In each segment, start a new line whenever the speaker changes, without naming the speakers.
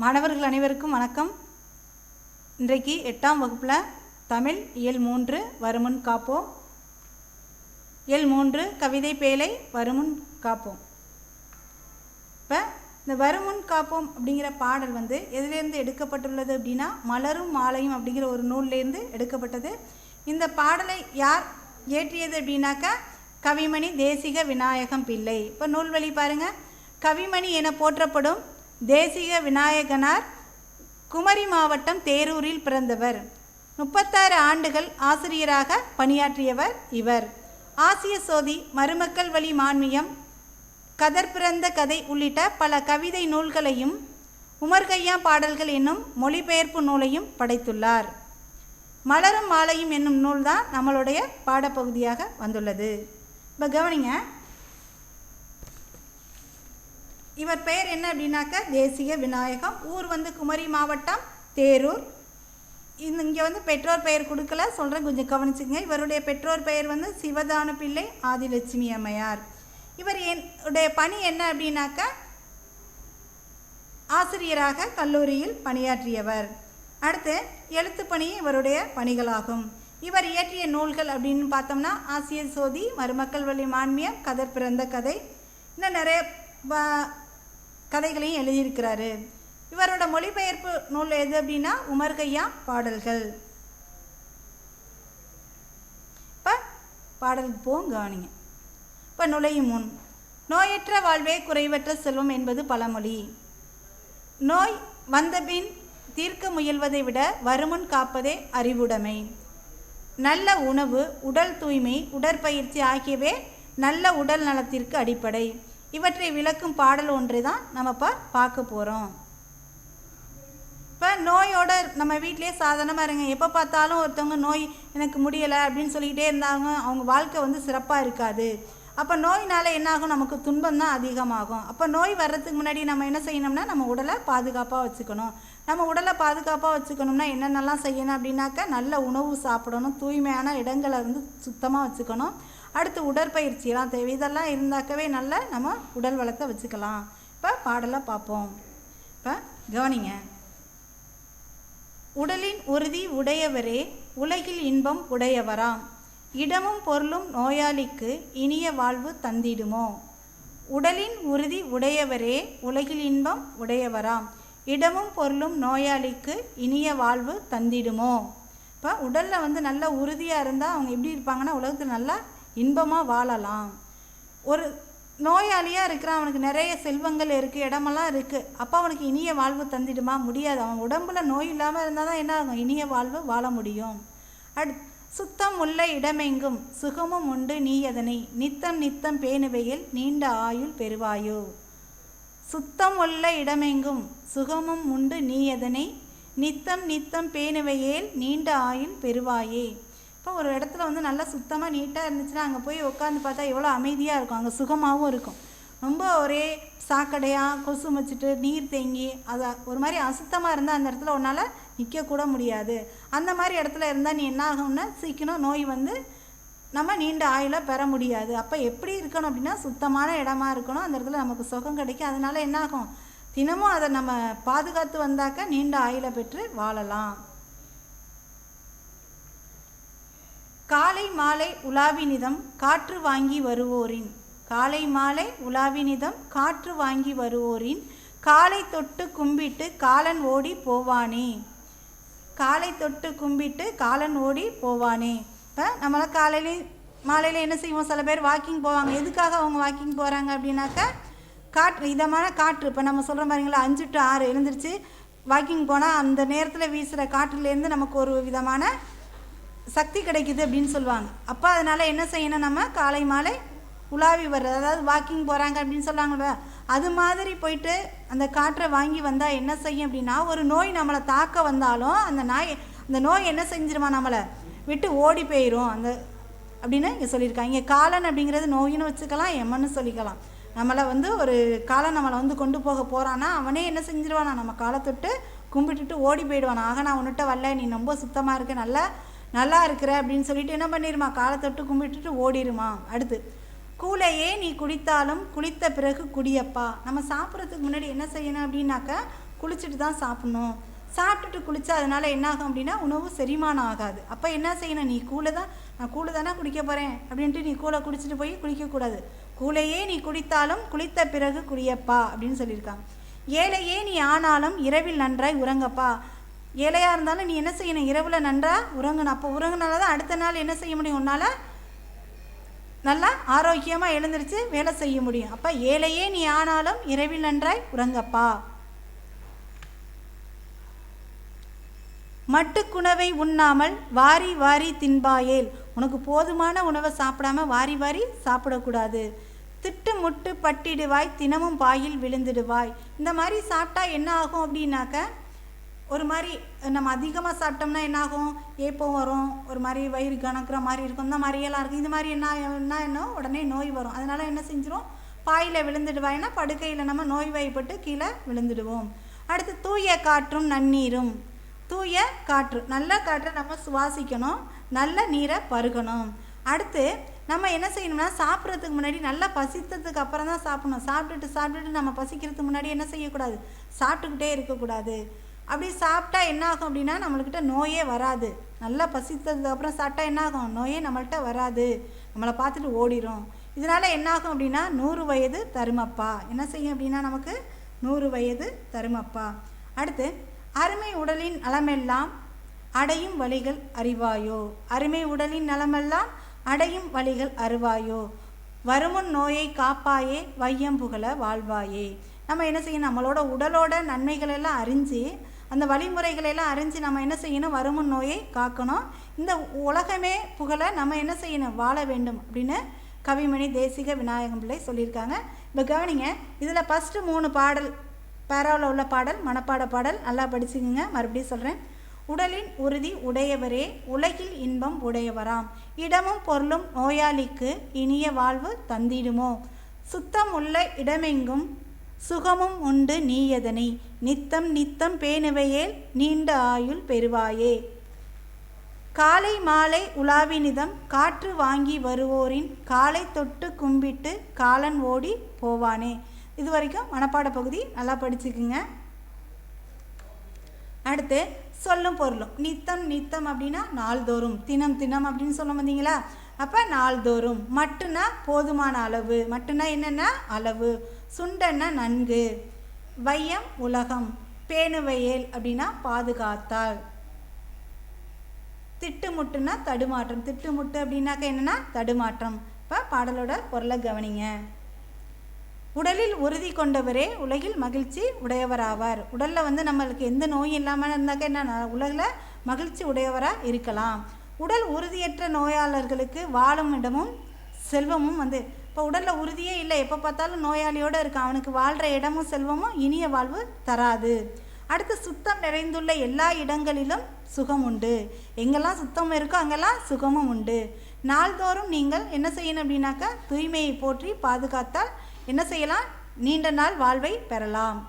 மாணவர்கள் அனைவருக்கும் வணக்கம். இன்றைக்கு எட்டாம் வகுப்பில் தமிழ் இயல் மூன்று வருமுன் காப்போம். இயல் மூன்று கவிதை பேழை வருமுன் காப்போம். இப்போ இந்த வருமுன் காப்போம் அப்படிங்கிற பாடல் வந்து எதிலேருந்து எடுக்கப்பட்டுள்ளது அப்படின்னா மலரும் மாலையும் அப்படிங்கிற ஒரு நூல்லேருந்து எடுக்கப்பட்டது. இந்த பாடலை யார் இயற்றியது அப்படின்னாக்கா கவிமணி தேசிக விநாயகம் பிள்ளை. இப்போ நூல்வழி பாருங்கள் கவிமணி என போற்றப்படும் தேசிக விநாயகனார் குமரி மாவட்டம் தேரூரில் பிறந்தவர். முப்பத்தாறு ஆண்டுகள் ஆசிரியராக பணியாற்றியவர் இவர். ஆசிய சோதி மருமக்கள் வழி மான்மியம் கதர் பிறந்த கதை உள்ளிட்ட பல கவிதை நூல்களையும் உமர்கையா பாடல்கள் என்னும் மொழிபெயர்ப்பு நூலையும் படைத்துள்ளார். மலரும் மாலையும் என்னும் நூல் தான் நம்மளுடைய பாடப்பகுதியாக வந்துள்ளது. இப்போ கவனிங்க இவர் பெயர் என்ன அப்படின்னாக்க தேசிய விநாயகம். ஊர் வந்து குமரி மாவட்டம் தேரூர். இந்த இங்கே வந்து பெற்றோர் பெயர் கொடுக்கல சொல்கிறேன் கொஞ்சம் கவனிச்சுங்க இவருடைய பெற்றோர் பெயர் வந்து சிவதான பிள்ளை ஆதிலட்சுமி அம்மையார். இவர் என்னுடைய பணி என்ன அப்படின்னாக்கா ஆசிரியராக கல்லூரியில் பணியாற்றியவர். அடுத்து எழுத்து பணி இவருடைய பணிகளாகும். இவர் இயற்றிய நூல்கள் அப்படின்னு பார்த்தோம்னா ஆசிய சோதி மருமக்கள் வழி மான்மியம் கதர் பிறந்த கதை. இன்னும் நிறைய கதைகளையும் எழுதியிருக்கிறாரு. இவரோட மொழிபெயர்ப்பு நூல் எது அப்படின்னா உமர்கையா பாடல்கள். இப்போ பாடலுக்கு போகும் கவனிங்க. இப்போ நுழையும் முன் நோயற்ற வாழ்வே குறைவற்ற செல்வம் என்பது பழமொழி. நோய் வந்தபின் தீர்க்க முயல்வதை விட வருமுன் காப்பதே அறிவுடைமை. நல்ல உணவு உடல் தூய்மை உடற்பயிற்சி ஆகியவை நல்ல உடல் நலத்திற்கு அடிப்படை. இவற்றை விளக்கும் பாடல் ஒன்று தான் நம்ம இப்போ பார்க்க போகிறோம் இப்போ நோயோட நம்ம வீட்டிலேயே சாதாரணமாக இருங்க. எப்போ பார்த்தாலும் ஒருத்தவங்க நோய் எனக்கு முடியலை அப்படின்னு சொல்லிக்கிட்டே இருந்தாங்க. அவங்க வாழ்க்கை வந்து சிறப்பாக இருக்காது. அப்போ நோயினால் என்னாகும்? நமக்கு துன்பம் தான் அதிகமாகும். அப்போ நோய் வர்றதுக்கு முன்னாடி நம்ம என்ன செய்யணும்னா நம்ம உடலை பாதுகாப்பாக வச்சுக்கணும். நம்ம உடலை பாதுகாப்பாக வச்சுக்கணும்னா என்னென்னலாம் செய்யணும் அப்படின்னாக்கா நல்ல உணவு சாப்பிடணும். தூய்மையான இடங்களை வந்து சுத்தமாக வச்சுக்கணும். அடுத்து உடற்பயிற்சியெல்லாம் தேவை. இதெல்லாம் இருந்தாக்கவே நல்ல நம்ம உடல் வளத்தை வச்சுக்கலாம். இப்போ பாடலை பார்ப்போம். இப்போ கவனிங்க. உடலின் உறுதி உடையவரே உலகில் இன்பம் உடையவராம் இடமும் பொருளும் நோயாளிக்கு இனிய வாழ்வு தந்திடுமோ? உடலின் உறுதி உடையவரே உலகில் இன்பம் உடையவராம் இடமும் பொருளும் நோயாளிக்கு இனிய வாழ்வு தந்திடுமோ? இப்போ உடலில் வந்து நல்ல உறுதியாக இருந்தால் அவங்க எப்படி இருப்பாங்கன்னா உலகத்தில் நல்லா இன்பமாக வாழலாம். ஒரு நோயாளியாக இருக்கிறான் அவனுக்கு நிறைய செல்வங்கள் இருக்குது இடமெல்லாம் இருக்குது அப்போ அவனுக்கு இனிய வாழ்வு தந்திடுமா? முடியாது. அவன் உடம்புல நோய் இல்லாமல் இருந்தால் தான் என்ன ஆகும்? இனிய வாழ்வு வாழ முடியும். அடு சுத்தம் உள்ள இடமெங்கும் சுகமும் உண்டு நீ அதனை நித்தம் நித்தம் பேணுவையில் நீண்ட ஆயுள் பெறுவாயோ? சுத்தம் உள்ள இடமெங்கும் சுகமும் உண்டு நீ அதனை நித்தம் நித்தம் பேணுவையேல் நீண்ட ஆயுள் பெறுவாயே? இப்போ ஒரு இடத்துல வந்து நல்லா சுத்தமாக நீட்டாக இருந்துச்சுன்னா அங்கே போய் உட்காந்து பார்த்தா எவ்வளோ அமைதியாக இருக்கும். அங்கே சுகமாகவும் இருக்கும். ரொம்ப ஒரே சாக்கடையாக கொசு வச்சுட்டு நீர் தேங்கி அது ஒரு மாதிரி அசுத்தமாக இருந்தால் அந்த இடத்துல உன்னால் நிற்கக்கூட முடியாது. அந்த மாதிரி இடத்துல இருந்தால் நீ என்ன ஆகும்னா சீக்கிரம் நோய் வந்து நம்ம நீண்ட ஆயுளை பெற முடியாது. அப்போ எப்படி இருக்கணும் அப்படின்னா சுத்தமான இடமா இருக்கணும். அந்த இடத்துல நமக்கு சுகம் கிடைக்கும். அதனால என்ன ஆகும்? தினமும் அதை நம்ம பாதுகாத்து வந்தாக்க நீண்ட ஆயுளை பெற்று வாழலாம். காலை மாலை உலாவினிதம் காற்று வாங்கி வருவோரின். காலை மாலை உலாவினிதம் காற்று வாங்கி வருவோரின். காலை தொட்டு கும்பிட்டு காலன் ஓடி போவானே. காலை தொட்டு கும்பிட்டு காலன் ஓடி போவானே. இப்போ நம்மளாம் காலையிலே மாலையில் என்ன செய்வோம்? சில பேர் வாக்கிங் போவாங்க. எதுக்காக அவங்க வாக்கிங் போகிறாங்க அப்படின்னாக்கா காற்று இதமான காற்று. இப்போ நம்ம சொல்கிற மாதிரிங்களா அஞ்சு டு ஆறு எழுந்திரிச்சு வாக்கிங் போனால் அந்த நேரத்தில் வீசுகிற காற்றுலேருந்து நமக்கு ஒரு விதமான சக்தி கிடைக்குது அப்படின்னு சொல்லுவாங்க. அப்போ அதனால் என்ன செய்யணும் நம்ம? காலை மாலை உலாவி வர்றது. அதாவது வாக்கிங் போகிறாங்க அப்படின்னு சொல்லுவாங்கல்ல. அது மாதிரி போயிட்டு அந்த காற்றை வாங்கி வந்தால் என்ன செய்யும் அப்படின்னா ஒரு நோய் நம்மளை தாக்க வந்தாலும் அந்த நாய் அந்த நோய் என்ன செஞ்சிருமா நம்மளை? விட்டு ஓடி போயிடும் அந்த அப்படின்னு இங்கே சொல்லியிருக்காங்க. இங்கே காலன் அப்படிங்கிறது நோயின்னு வச்சுக்கலாம் எம்மன்னு சொல்லிக்கலாம். நம்மளை வந்து ஒரு காலன் நம்மளை வந்து கொண்டு போக போகிறான்னா அவனே என்ன செஞ்சிருவானா? நம்ம காலை தொட்டு கும்பிட்டுட்டு ஓடி போயிடுவான். ஆக நான் உன்னிட்ட வரல நீ ரொம்ப சுத்தமாக இருக்க நல்லா நல்லா இருக்கிற அப்படின்னு சொல்லிட்டு என்ன பண்ணிடுமா காலை தொட்டு கும்பிட்டுட்டு ஓடிடுமா அடுத்து கூலையே நீ குடித்தாலும் குளித்த பிறகு குடியப்பா. நம்ம சாப்பிட்றதுக்கு முன்னாடி என்ன செய்யணும் அப்படின்னாக்கா குளிச்சுட்டு தான் சாப்பிட்ணும். சாப்பிட்டுட்டு குளிச்சா அதனால் என்ன ஆகும் அப்படின்னா உணவு செரிமானம் ஆகாது. அப்போ என்ன செய்யணும்? நீ கூலை தான் நான் கூலை தானே குடிக்க போகிறேன் அப்படின்ட்டு நீ கூலை குடிச்சிட்டு போய் குளிக்கக்கூடாது கூலையே நீ குடித்தாலும் குளித்த பிறகு குடியப்பா. அப்படின்னு சொல்லியிருக்காங்க. ஏழையே நீ ஆனாலும் இரவில் நன்றாய் உறங்கப்பா. ஏழையாக இருந்தாலும் நீ என்ன செய்யணும்? இரவில் நன்றாக உறங்கணும். அப்போ உறங்கினால தான் அடுத்த நாள் என்ன செய்ய முடியும்? உன்னால் நல்லா ஆரோக்கியமாக எழுந்திருச்சு வேலை செய்ய முடியும். அப்போ ஏழையே நீ ஆனாலும் இரவில் நன்றாய் உறங்கப்பா. மட்டுக்குணவை உண்ணாமல் வாரி வாரி தின்பாயேல். உனக்கு போதுமான உணவை சாப்பிடாம வாரி வாரி சாப்பிடக்கூடாது. திட்டு முட்டு பட்டிடுவாய் தினமும் பாயில் விழுந்துடுவாய். இந்த மாதிரி சாப்பிட்டா என்ன ஆகும் அப்படின்னாக்க ஒரு மாதிரி நம்ம அதிகமாக சாப்பிட்டோம்னா என்ன ஆகும் ஏப்பம் வரும். ஒரு மாதிரி வயிறு கணக்குற மாதிரி இருக்கும். இந்த மாதிரியெல்லாம் இருக்கும். இது மாதிரி என்ன என்ன என்ன? உடனே நோய் வரும். அதனால் என்ன செஞ்சிடும் பாயில் விழுந்துடுவாய்னா படுக்கையில் நம்ம நோய் வாய்ப்பட்டு கீழே விழுந்துடுவோம். அடுத்து தூய காற்றும் நன்னீரும். தூய காற்று. நல்ல காற்றை நம்ம சுவாசிக்கணும். நல்ல நீரை பருகணும். அடுத்து நம்ம என்ன செய்யணும்னா சாப்பிட்றதுக்கு முன்னாடி நல்லா பசித்ததுக்கு அப்புறம் தான் சாப்பிடணும். சாப்பிட்டுட்டு சாப்பிட்டுட்டு நம்ம பசிக்கிறதுக்கு முன்னாடி என்ன செய்யக்கூடாது? சாப்பிட்டுக்கிட்டே இருக்கக்கூடாது. அப்படி சாப்பிட்டா என்னாகும் அப்படின்னா நம்மள்கிட்ட நோயே வராது. நல்லா பசித்ததுக்கு அப்புறம் சாப்பிட்டா என்னாகும்? நோயே நம்மள்கிட்ட வராது. நம்மளை பார்த்துட்டு ஓடிடும் இதனால் என்னாகும் அப்படின்னா நூறு வயது தருமப்பா. என்ன செய்யும் அப்படின்னா நமக்கு நூறு வயது தருமப்பா. அடுத்து அருமை உடலின் நலமெல்லாம் அடையும் வழிகள் அறிவாயோ? அருமை உடலின் நலமெல்லாம் அடையும் வழிகள் அறிவாயோ வருமுன் நோயை காப்பாயே வையம் புகழ வாழ்வாயே. நம்ம என்ன செய்யணும்? நம்மளோட உடலோட நன்மைகள் எல்லாம் அறிஞ்சு அந்த வழிமுறைகளெல்லாம் அறிஞ்சு நம்ம என்ன செய்யணும்? வருமுன் நோயை காக்கணும். இந்த உலகமே புகழ நம்ம என்ன செய்யணும்? வாழ வேண்டும் அப்படின்னு கவிமணி தேசிக விநாயகம் பிள்ளை சொல்லியிருக்காங்க. இப்போ கவனிங்க இதில் ஃபஸ்ட்டு மூணு பாடல் பேராவில் உள்ள பாடல் மனப்பாட பாடல் நல்லா படிச்சுக்குங்க. மறுபடியும் சொல்கிறேன் உடலின் உறுதி உடையவரே உலகில் இன்பம் உடையவராம். இடமும் பொருளும் நோயாளிக்கு இனிய வாழ்வு தந்திடுமோ? சுத்தம் உள்ள இடமெங்கும் சுகமும் உண்டு நீயதனை நித்தம் நித்தம் பேணுவையேல் நீண்ட ஆயுள் பெறுவாயே. காலை மாலை உலாவினிதம் காற்று வாங்கி வருவோரின் காலை தொட்டு கும்பிட்டு காலன் ஓடி போவானே. இது வரைக்கும் மனப்பாட பகுதி நல்லா படிச்சுக்குங்க. அடுத்து சொல்லும் பொருளும். நித்தம் நித்தம் அப்படின்னா நாள்தோறும். தினம் தினம் அப்படின்னு சொல்ல வந்தீங்களா? அப்போ நாள்தோறும். மட்டுனா போதுமான அளவு. மட்டுனா என்னென்னா அளவு. சுண்டன்னா நன்கு. வையம் உலகம். பேணுவையேல் அப்படின்னா பாதுகாத்தால். திட்டுமுட்டுனா தடுமாற்றம். திட்டுமுட்டு அப்படின்னாக்க என்னென்னா தடுமாற்றம். இப்போ பாடலோட பொருளை கவனிங்க. உடலில் உறுதி கொண்டவரே உலகில் மகிழ்ச்சி உடையவராவார். உடலில் வந்து நம்மளுக்கு எந்த நோயும் இல்லாமல் இருந்தாக்க என்ன உலகில் மகிழ்ச்சி உடையவராக இருக்கலாம். உடல் உறுதியற்ற நோயாளர்களுக்கு வாழும் இடமும் செல்வமும் வந்து இப்போ உடலில் உறுதியே இல்லை. எப்போ பார்த்தாலும் நோயாளியோடு இருக்கான் அவனுக்கு வாழ்கிற இடமும் செல்வமும் இனிய வாழ்வு தராது. அடுத்து சுத்தம் நிறைந்துள்ள எல்லா இடங்களிலும் சுகம் உண்டு. எங்கெல்லாம் சுத்தம் இருக்கோ அங்கெல்லாம் சுகமும் உண்டு. நாள்தோறும் நீங்கள் என்ன செய்யணும் அப்படின்னாக்கா தூய்மையை போற்றி பாதுகாத்தால் என்ன செய்யலாம்? நீண்ட நாள் வாழ்வை பெறலாம்.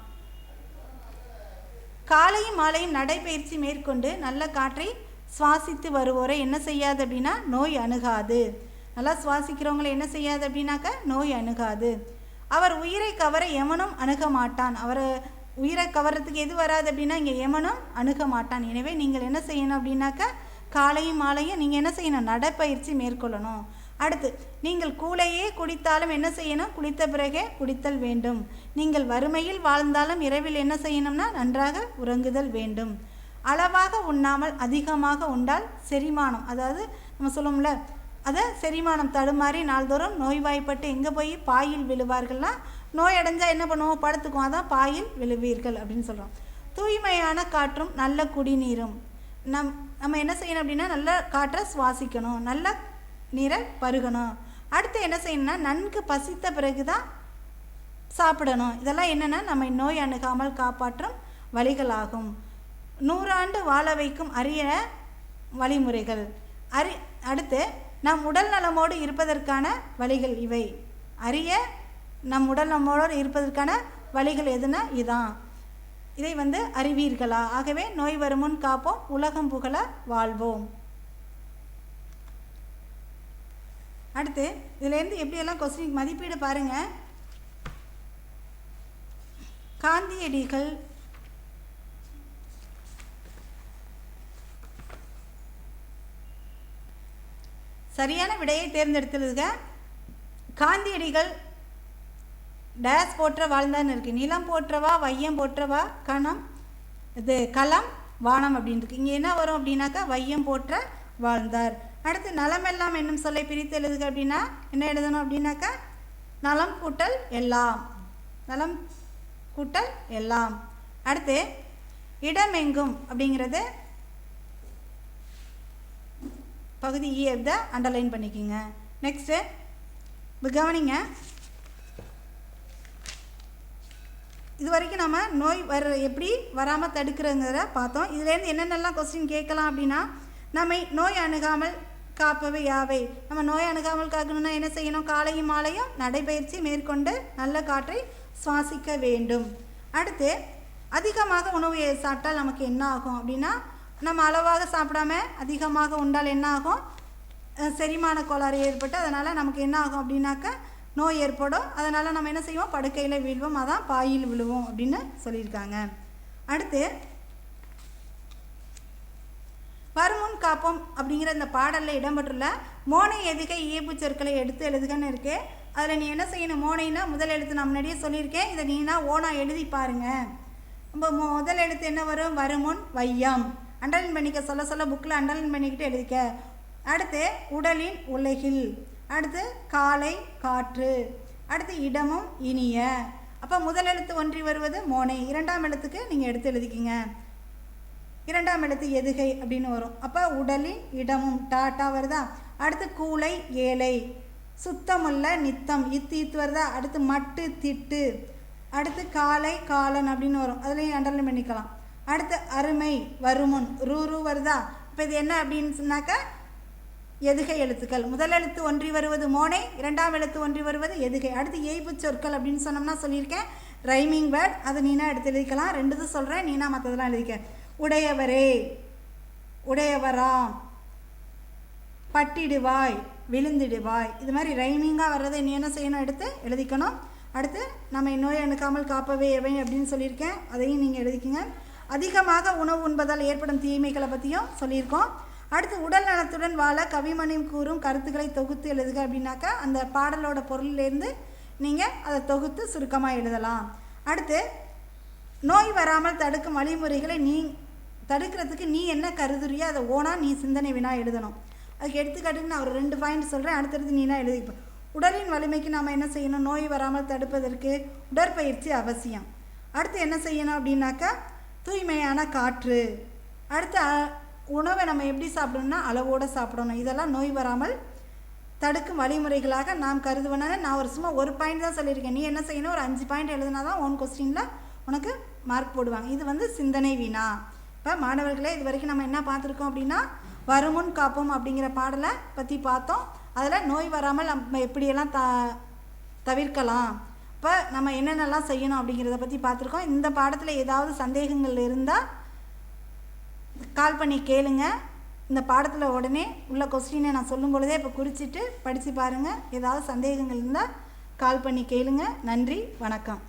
காலையும் மாலையும் நடைபயிற்சி மேற்கொண்டு நல்ல காற்றை சுவாசித்து வருவோரை என்ன செய்யாது அப்படின்னா நோய் அணுகாது. நல்லா சுவாசிக்கிறவங்களை என்ன செய்யாது அப்படின்னாக்க நோய் அணுகாது. அவர் உயிரை கவர எமனும் அணுக மாட்டான். அவர் உயிரை கவர்றதுக்கு எது வராது அப்படின்னா இங்கே எமனும் அணுக மாட்டான். எனவே நீங்கள் என்ன செய்யணும் அப்படின்னாக்கா காலையும் மாலையும் நீங்கள் என்ன செய்யணும்? நடைப்பயிற்சி மேற்கொள்ளணும். அடுத்து நீங்கள் கூலையே குடித்தாலும் என்ன செய்யணும்? குளித்த பிறகே குடித்தல் வேண்டும். நீங்கள் வறுமையில் வாழ்ந்தாலும் இரவில் என்ன செய்யணும்னா நன்றாக உறங்குதல் வேண்டும். அளவாக உண்ணாமல் அதிகமாக உண்டால் செரிமானம். அதாவது நம்ம சொல்லுவோம்ல அதை செரிமானம் தடுமாறி நாள்தோறும் நோய்வாய்ப்பட்டு எங்கே போய் பாயில் விழுவார்கள்னா நோய் அடைஞ்சால் என்ன பண்ணுவோம்? படுத்துக்குவோம். அதான் பாயில் விழுவீர்கள் அப்படின்னு சொல்கிறோம் தூய்மையான காற்றும் நல்ல குடிநீரும். நம் நம்ம என்ன செய்யணும் அப்படின்னா நல்ல காற்றை சுவாசிக்கணும். நல்ல நீரை பருகணும். அடுத்து என்ன செய்யணும்னா நன்கு பசித்த பிறகு தான் சாப்பிடணும். இதெல்லாம் என்னென்னா நம்ம நோய் அணுகாமல் காப்பாற்றும் வழிகளாகும். நூறாண்டு வாழ வைக்கும் அரிய வழிமுறைகள். அறி அடுத்து நம் உடல் நலமோடு இருப்பதற்கான வழிகள் இவை. அறிய நம் உடல் நம்மோடு இருப்பதற்கான வழிகள் எதுனா இதான். இதை வந்து அறிவீர்களா? ஆகவே நோய் வருமுன் காப்போம் உலகம் புகழ வாழ்வோம். அடுத்து இதுலேருந்து எப்படியெல்லாம் கொஸ்டின் மதிப்பீடு பாருங்கள் காந்தியடிகள் சரியான விடையை தேர்ந்தெடுத்துருக காந்தியடிகள் டேஸ் போற்ற வாழ்ந்தான்னு இருக்குது நிலம் போற்றவா வையம் போற்றவா கணம்? இது களம் வானம் அப்படின்னு இருக்கு. இங்கே என்ன வரும் அப்படின்னாக்கா வையம் போற்ற வாழ்ந்தார். அடுத்து நலமெல்லாம் என்னும் சொல்லை பிரித்து எழுதுக அப்படின்னா என்ன எழுதணும் அப்படின்னாக்கா நலம் கூட்டல் எல்லாம். நலம் கூட்டல் எல்லாம். அடுத்து இடமெங்கும் அப்படிங்கிறது பகுதி இ எடுத்த அண்டர்லைன் பண்ணிக்கோங்க. நெக்ஸ்ட்டு இப்போ கவனிங்க. இது வரைக்கும் நம்ம நோய் வர எப்படி வராமல் தடுக்கிறங்கிறத பார்த்தோம். இதுலேருந்து என்னென்னலாம் கொஸ்டின் கேட்கலாம் அப்படின்னா நம்மை நோய் அணுகாமல் காப்பவை யாவை? நம்ம நோய் அணுகாமல் காக்கணும்னா என்ன செய்யணும்? காலையும் மாலையும் நடைபயிற்சி மேற்கொண்டு நல்ல காற்றை சுவாசிக்க வேண்டும். அடுத்து அதிகமாக உணவு சாப்பிட்டால் நமக்கு என்ன ஆகும் அப்படின்னா நம்ம அளவாக சாப்பிடாம அதிகமாக உண்டால் என்ன ஆகும் செரிமான கோளாறு ஏற்பட்டு அதனால் நமக்கு என்ன ஆகும் அப்படின்னாக்கா நோய் ஏற்படும். அதனால் நம்ம என்ன செய்வோம்? படுக்கையில் விழுவோம். அதான் பாயில் விழுவோம் அப்படின்னு சொல்லியிருக்காங்க. அடுத்து வருமுன் காப்போம் அப்படிங்கிற இந்த பாடலில் இடம்பெற்றுள்ள மோனை எதுகை இயப்பு சொற்களை எடுத்து எழுதுகன்னு இருக்கு. அதில் நீ என்ன செய்யணும்? மோனைனா முதல் எழுத்து நான் முன்னாடியே சொல்லியிருக்கேன். இதை நீனா ஓனா எழுதி பாருங்க. நம்ம முதல் எழுத்து என்ன வரும்? வருமுன் வையம். அண்டர்லைன் பண்ணிக்க சொல்ல சொல்ல புக்கில் அண்டர்லைன் பண்ணிக்கிட்டு எழுதிக்க. அடுத்து உடலின் உலகில். அடுத்து காலை காற்று. அடுத்து இடமும் இனிய. அப்போ முதல் எழுத்து ஒன்றி வருவது மோனை. இரண்டாம் எழுத்துக்கு நீங்கள் எடுத்து எழுதிக்கிங்க. இரண்டாம் எழுத்து எதுகை அப்படின்னு வரும். அப்போ உடலின் இடமும் டாட்டா வருதா? அடுத்து கூளை ஏழை. சுத்தமுள்ள நித்தம். இத்து இத்து வருதா? அடுத்து மட்டு திட்டு. அடுத்து காலை காலன் அப்படின்னு வரும். அதுலேயும் அண்டர்லைன் பண்ணிக்கலாம். அடுத்து அருமை வருமுன் ரூ ரூ வருதா? இப்போ இது என்ன அப்படின்னு சொன்னாக்கா எதுகை எழுத்துக்கள். முதல் எழுத்து ஒன்றி வருவது மோனை இரண்டாம் எழுத்து ஒன்றி வருவது எதுகை. அடுத்து ஏய்ப்பு சொற்கள் அப்படின்னு சொன்னோம்னா சொல்லியிருக்கேன். ரைமிங் வேர்ட் அதை நீனா எடுத்து எழுதிக்கலாம். ரெண்டு சொல்கிறேன் நீனா மற்றதெல்லாம் எழுதிக்க. உடையவரே உடையவராம் பட்டிடுவாய் விழுந்திடுவாய். இது மாதிரி ரைமிங்காக வர்றதை நீ என்ன செய்யணும் எடுத்து எழுதிக்கணும். அடுத்து நம்ம நோய் அணுக்காமல் காப்பவே எவை அப்படின்னு சொல்லியிருக்கேன். அதையும் நீங்கள் எழுதிக்கங்க. அதிகமாக உணவு உண்பதால் ஏற்படும் தீமைகளை பற்றியும் சொல்லியிருக்கோம். அடுத்து உடல் நலத்துடன் வாழ கவிமணியும் கூறும் கருத்துக்களை தொகுத்து எழுதுக அப்படின்னாக்கா அந்த பாடலோட பொருளிலேருந்து நீங்கள் அதை தொகுத்து சுருக்கமாக எழுதலாம். அடுத்து நோய் வராமல் தடுக்கும் வழிமுறைகளை நீ தடுக்கிறதுக்கு நீ என்ன கருதுறியோ அதை ஓனா நீ சிந்தனை வினா எழுதணும். அதுக்கு எடுத்துக்காட்டுக்கு நான் ஒரு ரெண்டு பாயிண்ட் சொல்கிறேன் அடுத்தடுத்து நீனா எழுதிப்ப உடலின் வலிமைக்கு நாம் என்ன செய்யணும்? நோய் வராமல் தடுப்பதற்கு உடற்பயிற்சி அவசியம். அடுத்து என்ன செய்யணும் அப்படின்னாக்கா தூய்மையான காற்று. அடுத்து உணவை நம்ம எப்படி சாப்பிடணும்னா அளவோடு சாப்பிடணும். இதெல்லாம் நோய் வராமல் தடுக்கும் வழிமுறைகளாக நாம் கருதுவன நான் ஒரு சும்மா ஒரு பாயிண்ட் தான் சொல்லியிருக்கேன். நீ என்ன செய்யணும்? ஒரு அஞ்சு பாயிண்ட் எழுதுனா தான் ஒன் கொஸ்டினில் உனக்கு மார்க் போடுவாங்க. இது வந்து சிந்தனை வினா இப்போ மாணவர்களே இது வரைக்கும் நம்ம என்ன பார்த்துருக்கோம் அப்படின்னா வருமுன் காப்போம் அப்படிங்கிற பாடலை பற்றி பார்த்தோம். அதில் நோய் வராமல் நம்ம எப்படியெல்லாம் த தவிர்க்கலாம்? இப்போ நம்ம என்னென்னலாம் செய்யணும் அப்படிங்கிறத பற்றி பார்த்துருக்கோம். இந்த பாடத்தில் ஏதாவது சந்தேகங்கள் இருந்தால் கால் பண்ணி கேளுங்க. இந்த பாடத்தில் உடனே உள்ள கொஸ்டினை நான் சொல்லும் பொழுதே இப்போ குறிச்சிட்டு படித்து பாருங்கள் ஏதாவது சந்தேகங்கள் இருந்தால் கால் பண்ணி கேளுங்க. நன்றி வணக்கம்.